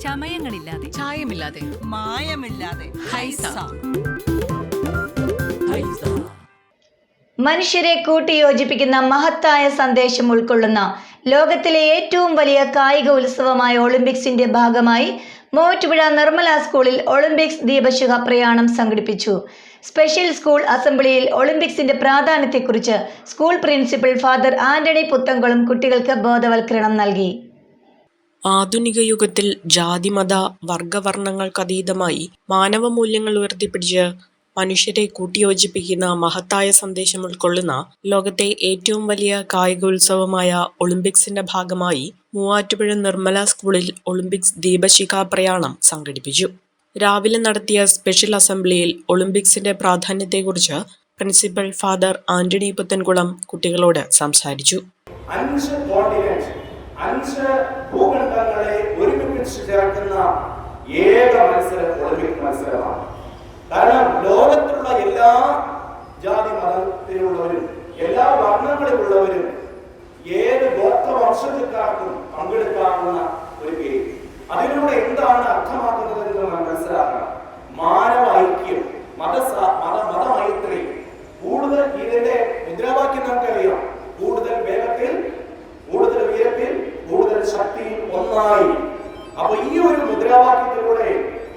ചമയങ്ങളില്ലാതെ. ചായമില്ലാതെ. മായമില്ലാതെ. ഹൈസ. മനുഷ്യരെ കൂട്ടിയോജിപ്പിക്കുന്ന മഹത്തായ സന്ദേശം ഉൾക്കൊള്ളുന്ന ലോകത്തിലെ ഏറ്റവും വലിയ കായിക ഉത്സവമായ ഒളിമ്പിക്സിന്റെ ഭാഗമായി മൂവാറ്റുപുഴ നിർമ്മല സ്കൂളിൽ ഒളിമ്പിക്സ് ദീപശുഖ പ്രയാണം സംഘടിപ്പിച്ചു. സ്പെഷ്യൽ സ്കൂൾ അസംബ്ലിയിൽ ഒളിമ്പിക്സിന്റെ പ്രാധാന്യത്തെക്കുറിച്ച് school principal father Antony Puthenkulam കുട്ടികൾക്ക് ബോധവൽക്കരണം നൽകി. ആധുനിക യുഗത്തിൽ ജാതിമത വർഗവർണങ്ങൾക്കതീതമായി മാനവമൂല്യങ്ങൾ ഉയർത്തിപ്പിടിച്ച് മനുഷ്യരെ കൂട്ടിയോജിപ്പിക്കുന്ന മഹത്തായ സന്ദേശം ഉൾക്കൊള്ളുന്ന ലോകത്തെ ഏറ്റവും വലിയ കായികോത്സവമായ ഒളിമ്പിക്സിന്റെ ഭാഗമായി മൂവാറ്റുപുഴ നിർമ്മല സ്കൂളിൽ ഒളിമ്പിക്സ് ദീപശിഖാ പ്രയാണം സംഘടിപ്പിച്ചു. രാവിലെ നടത്തിയ സ്പെഷ്യൽ അസംബ്ലിയിൽ ഒളിമ്പിക്സിന്റെ പ്രാധാന്യത്തെക്കുറിച്ച് പ്രിൻസിപ്പൽ ഫാദർ ആന്റണി പുത്തൻകുളം കുട്ടികളോട് സംസാരിച്ചു. അഞ്ച് ഭൂഖണ്ഡങ്ങളെ ഒരുമിപ്പിച്ച് ചേർക്കുന്ന ഏക മത്സരം ഒളിമ്പിക് മത്സരമാണ്. കാരണം ലോകത്തിലുള്ള എല്ലാ ജാതി മതത്തിലുള്ളവരും എല്ലാ വർണങ്ങളിലുള്ളവരും ഏത് ഗോത്രവംശക്കാർക്കും പങ്കെടുക്കാവുന്ന ഒരു ഗെയിം അതിലൂടെ എന്താണ് അർത്ഥമാക്കുന്നത് എന്ന് മനസ്സിലാക്കണം. മാനവ ഐക്യം മത മത മതമൈത്രി. കൂടുതൽ ഇതിന്റെ മുദ്രാവാക്യം നമുക്കറിയാം കൂടുതൽ വേഗത്തിൽ കൂടുതൽ ഉയരത്തിൽ കൂടുതൽ ശക്തിയിൽ ഒന്നായി അപ്പൊ ഈ ഒരു മുദ്രാവാക്യത്തിലൂടെ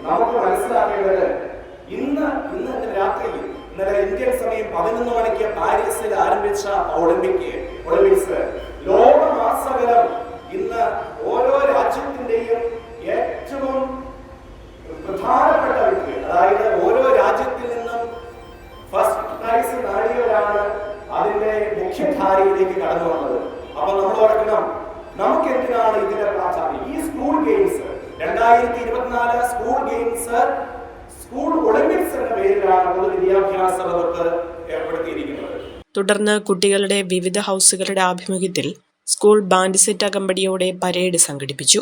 നമുക്ക് മനസ്സിലാക്കേണ്ടത് ഇന്ന് ഇന്ന് രാത്രി ഇന്നലെ ഇന്ത്യൻ സമയം പതിനൊന്ന് മണിക്ക് പാരീസിൽ ആരംഭിച്ച ഒളിമ്പിക് ഒളിമ്പിക്സ്. ലോകമാസകലം ഇന്ന് ഓരോ രാജ്യത്തിന്റെയും ഏറ്റവും പ്രധാനപ്പെട്ട വ്യക്തി. അതായത് ഓരോ രാജ്യത്തിൽ നിന്നും ഫസ്റ്റ് പ്രൈസ് നേടിയവരാണ് അതിന്റെ മുഖ്യധാരയിലേക്ക് കടന്നു വന്നത് അപ്പൊ നമ്മൾ ഓർക്കണം നമുക്ക് എന്തിനാണ് ഇതിന്റെ പ്രാധാന്യം? ഈ സ്കൂൾ ഗെയിംസ് രണ്ടായിരത്തി ഇരുപത്തിനാല് സ്കൂൾ ഗെയിംസ് സ്കൂൾ ഒളിമ്പിക്സ് എന്ന പേരിലാണ് പൊതുവിദ്യാഭ്യാസ വകുപ്പ് ഏർപ്പെടുത്തിയിരിക്കുന്നത്. തുടർന്ന് കുട്ടികളുടെ വിവിധ ഹൗസുകളുടെ ആഭിമുഖ്യത്തിൽ സ്കൂൾ ബാൻഡ് സെറ്റ് അകമ്പടിയോടെ പരേഡ് സംഘടിപ്പിച്ചു.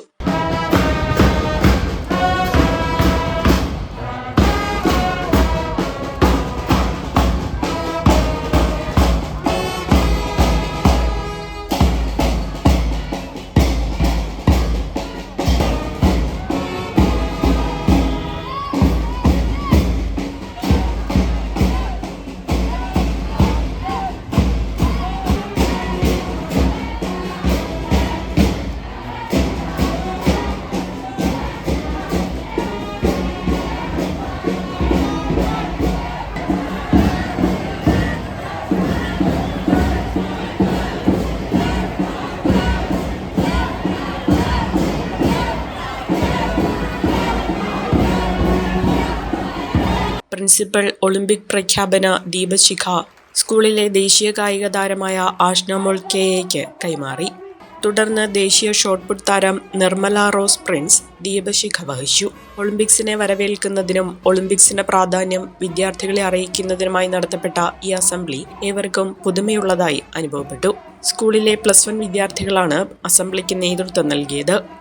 പ്രിൻസിപ്പൽ ഒളിമ്പിക് പ്രഖ്യാപന ദീപശിഖ. സ്കൂളിലെ ദേശീയ കായിക താരമായ ആഷ്നമോൾ കെ കൈമാറി. തുടർന്ന് ദേശീയ ഷോട്ട്പുട്ട് താരം നിർമ്മല റോസ് പ്രിൻസ് ദീപശിഖ വഹിച്ചു. ഒളിമ്പിക്സിനെ വരവേൽക്കുന്നതിനും ഒളിമ്പിക്സിന്റെ പ്രാധാന്യം വിദ്യാർത്ഥികളെ അറിയിക്കുന്നതിനുമായി നടത്തപ്പെട്ട ഈ അസംബ്ലി ഏവർക്കും പുതുമയുള്ളതായി അനുഭവപ്പെട്ടു. സ്കൂളിലെ പ്ലസ് വൺ വിദ്യാർത്ഥികളാണ് അസംബ്ലിക്ക് നേതൃത്വം നൽകിയത്.